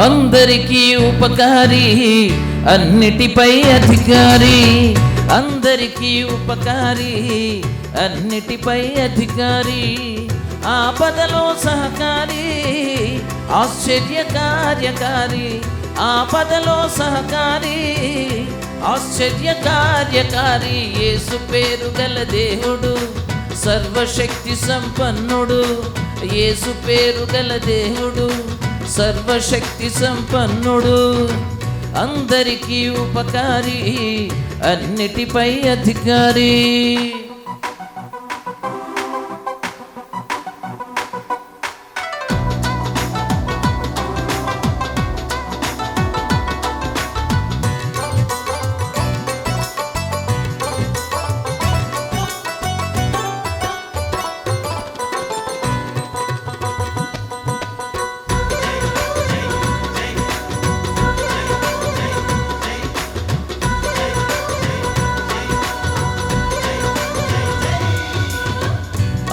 అందరికీ ఉపకారి అన్నిటిపై అధికారి. అందరికీ ఉపకారి అన్నిటిపై అధికారి. ఆపదలో సహకారి ఆశ్చర్య కార్యకారి ఆపదలో సహకారి ఆశ్చర్య కార్యకారి యేసు పేరు గల దేవుడు సర్వశక్తి సంపన్నుడు. యేసు పేరు గల దేవుడు సర్వశక్తి సంపన్నుడు అందరికీ ఉపకారి అన్నిటిపై అధికారి.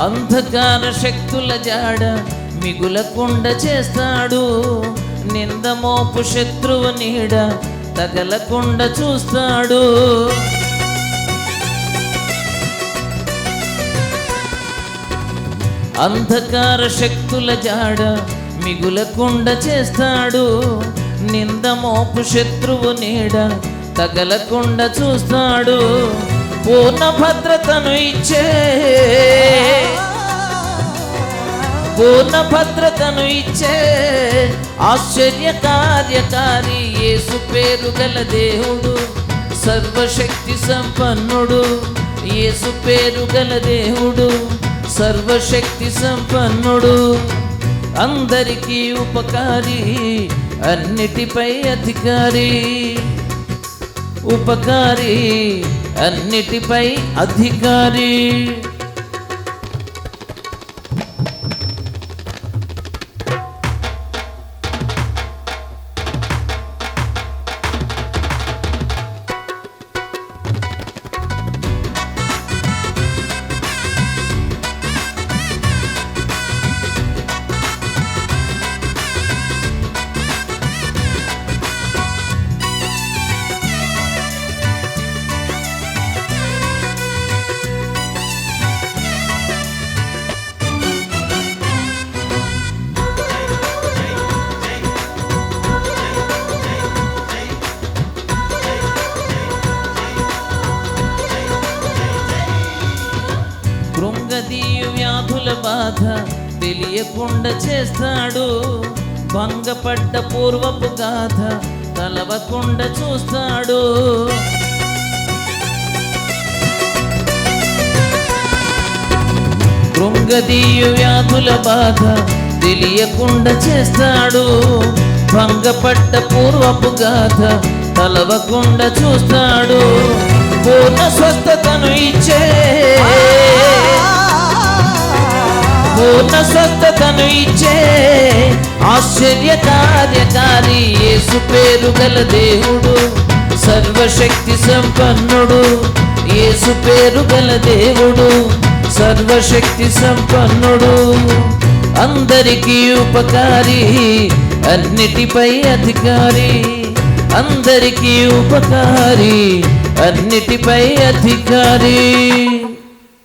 అంధకార శక్తుల జాడ మిగులకుండ చేస్తాడు. నిందమోపు శత్రువు నీడ తగలకుండ చూస్తాడు. అంధకార శక్తుల జాడ మిగులకుండ చేస్తాడు. నిందమోపు శత్రువు నీడ తగలకుండ చూస్తాడు. పూర్ణ భద్రతను ఇచ్చే పూర్ణ భద్రతను ఇచ్చే ఆశ్చర్య కార్యకారి యేసు పేరు గల దేవుడు సర్వశక్తి సంపన్నుడు. యేసు పేరు గల దేవుడు సర్వశక్తి సంపన్నుడు. అందరికీ ఉపకారి అన్నిటిపై అధికారి. ఉపకారి అన్నిటిపై అధికారి. కృంగదీయు వ్యాధుల బాధ తెలియకుండా చేస్తాడు. భంగపడ్డ పూర్వపు గాథ తలవకుండా చూస్తాడు. కృంగదీయు వ్యాధుల బాధ తెలియకుండా చేస్తాడు. భంగపడ్డ పూర్వపు గాథ తలవకుండా చూస్తాడు. పూర్ణ స్వస్థతను ఇచ్చే ఉన్న స్వస్థతను ఇచ్చే ఆశ్చర్య కార్యకారి యేసు పేరు గల దేవుడు సర్వశక్తి సంపన్నుడు. యేసు పేరు గల దేవుడు సర్వశక్తి సంపన్నుడు. అందరికీ ఉపకారి అన్నిటిపై అధికారి. అందరికీ ఉపకారి అన్నిటిపై అధికారి.